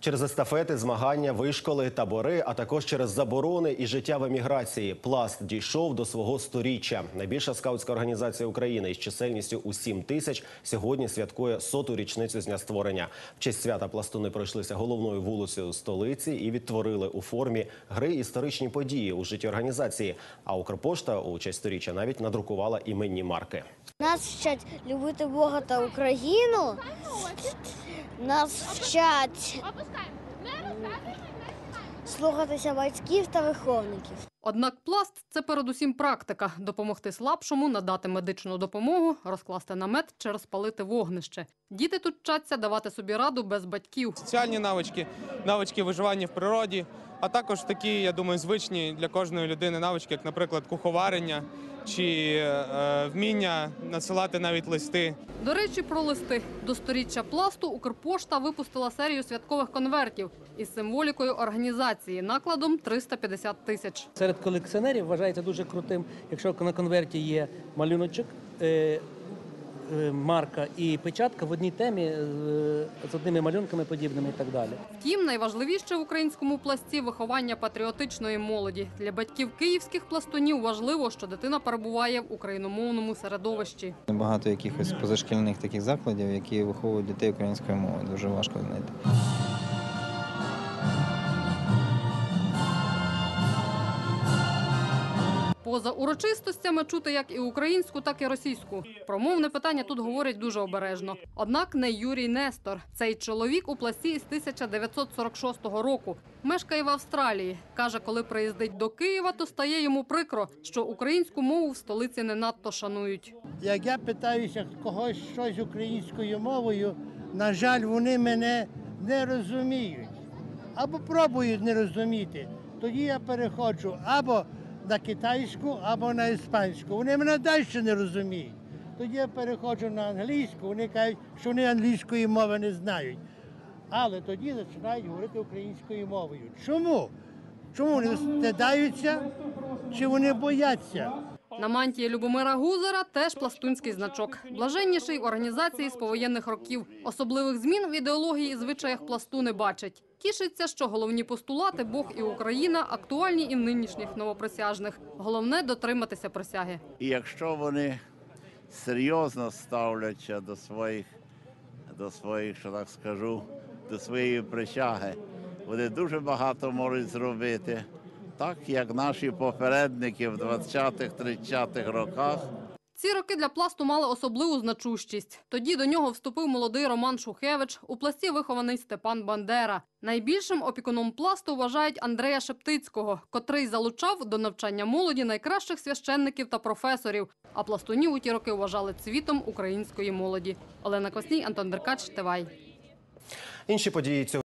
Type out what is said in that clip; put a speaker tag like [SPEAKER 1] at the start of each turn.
[SPEAKER 1] Через естафети, змагання, вишколи, табори, а також через заборони і життя в еміграції. Пласт дійшов до свого сторіччя. Найбільша скаутська організація України із чисельністю у 7 тисяч сьогодні святкує соту річницю з дня створення. В честь свята пластуни пройшлися головною вулицею столиці і відтворили у формі гри історичні події у житті організації. А Укрпошта у честь сторіччя навіть надрукувала іменні марки.
[SPEAKER 2] Нас вчать любити Бога та Україну. Нас вчать слухатися батьків та виховників.
[SPEAKER 3] Однак пласт це передусім практика допомогти слабшому, надати медичну допомогу, розкласти намет чи розпалити вогнище. Діти тут вчаться давати собі раду без батьків.
[SPEAKER 4] соціальні навички, навички виживання в природі, а також такі, я думаю, звичні для кожної людини навички, як, наприклад, куховарення чи е, вміння надсилати навіть листи.
[SPEAKER 3] До речі, про листи до сторіччя пласту Укрпошта випустила серію святкових конвертів із символікою організації накладом 350 тисяч.
[SPEAKER 5] Серед колекціонерів вважається дуже крутим, якщо на конверті є малюночок, е, е, марка і печатка в одній темі е, з одними малюнками подібними і так далі.
[SPEAKER 3] Втім, найважливіше в українському пласті виховання патріотичної молоді. Для батьків київських пластунів важливо, що дитина перебуває в україномовному середовищі.
[SPEAKER 6] Багато якихось позашкільних таких закладів, які виховують дітей української мови. Дуже важко знайти.
[SPEAKER 3] Поза урочистостями чути як і українську, так і російську. Про мовне питання тут говорять дуже обережно. Однак не Юрій Нестор. Цей чоловік у пласті із 1946 року. Мешкає в Австралії. Каже, коли приїздить до Києва, то стає йому прикро, що українську мову в столиці не надто шанують.
[SPEAKER 7] Як я питаюся когось щось українською мовою, на жаль, вони мене не розуміють. Або пробують не розуміти. Тоді я переходжу або на китайську, або на іспанську. Вони мене далі не розуміють. Тоді я переходжу на англійську, вони кажуть, що вони англійської мови не знають. Але тоді починають говорити українською мовою. Чому? Чому вони стидаються чи вони бояться?
[SPEAKER 3] На мантії Любомира Гузера теж пластунський значок. Блаженніший в організації з повоєнних років. Особливих змін в ідеології і звичаях пласту не бачить. Тішиться, що головні постулати Бог і Україна актуальні і в нинішніх новоприсяжних. Головне дотриматися присяги.
[SPEAKER 8] І якщо вони серйозно ставляться до своїх, до своїх, що так скажу, до своєї присяги, вони дуже багато можуть зробити, так як наші попередники в 20-30-х роках.
[SPEAKER 3] Ці роки для пласту мали особливу значущість. Тоді до нього вступив молодий Роман Шухевич, у пласті вихований Степан Бандера. Найбільшим опікуном пласту вважають Андрея Шептицького, котрий залучав до навчання молоді найкращих священників та професорів. А пластунів у ті роки вважали цвітом української молоді. Олена Косній, Антон Деркач, Тивай.
[SPEAKER 1] Інші події цього.